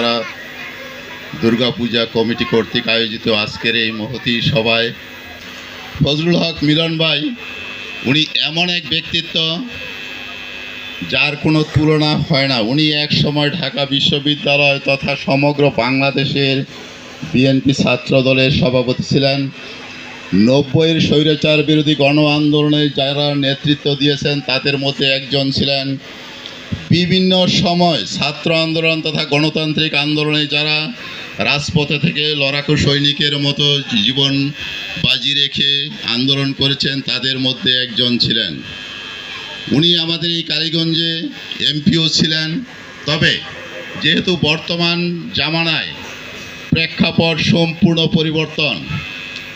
Uttara Durga Puja committee কর্তৃক আয়োজিত আজকের এই মহতি সভায় ফজলুল হক মিলন ভাই, উনি এমন এক ব্যক্তিত্ব যার কোনো তুলনা হয় না। উনি এক সময় ঢাকা বিশ্ববিদ্যালয় তথা সমগ্র বাংলাদেশের বিএনপি ছাত্র দলের সভাপতি ছিলেন। নব্বইয়ের স্বৈরাচার বিরোধী গণ আন্দোলনে যারা নেতৃত্ব দিয়েছেন, তাদের মধ্যে একজন ছিলেন বিভিন্ন সময় ছাত্র আন্দোলন তথা গণতান্ত্রিক আন্দোলনে যারা রাজপথে থেকে লড়াকু সৈনিকের মতো জীবন বাজি রেখে আন্দোলন করেছেন, তাদের মধ্যে একজন ছিলেন। উনি আমাদের এই কালীগঞ্জে এমপিও ছিলেন। তবে যেহেতু বর্তমান জামানায় প্রেক্ষাপট সম্পূর্ণ পরিবর্তন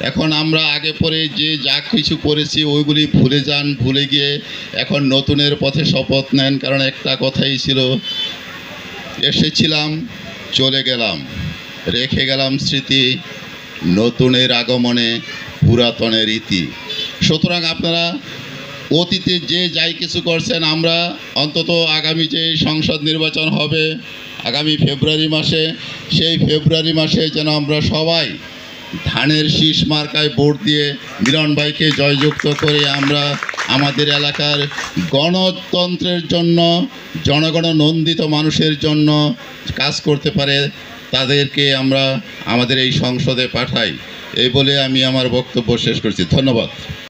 এখন আমরা আগে পরে যে যা কিছু করেছি ওইগুলি ভুলে যান, ভুলে গিয়ে এখন নতুনের পথে শপথ নেন, কারণ একটা কথাই ছিল, এসেছিলাম, চলে গেলাম, রেখে গেলাম স্মৃতি, নতুনের আগমনে পুরাতনের ইতি। সুতরাং আপনারা অতীতে যে যাই কিছু করছেন, আমরা অন্তত আগামী যে সংসদ নির্বাচন হবে, আগামী ফেব্রুয়ারি মাসে, সেই ফেব্রুয়ারি মাসে যেন আমরা সবাই ধানের শীষ মার্কায় ভোট দিয়ে মিলন ভাইকে জয়যুক্ত করে আমরা আমাদের এলাকার গণতন্ত্রের জন্য জনগণ নন্দিত মানুষের জন্য কাজ করতে পারে, তাদেরকে আমরা আমাদের এই সংসদে পাঠাই। এই বলে আমি আমার বক্তব্য শেষ করছি। ধন্যবাদ।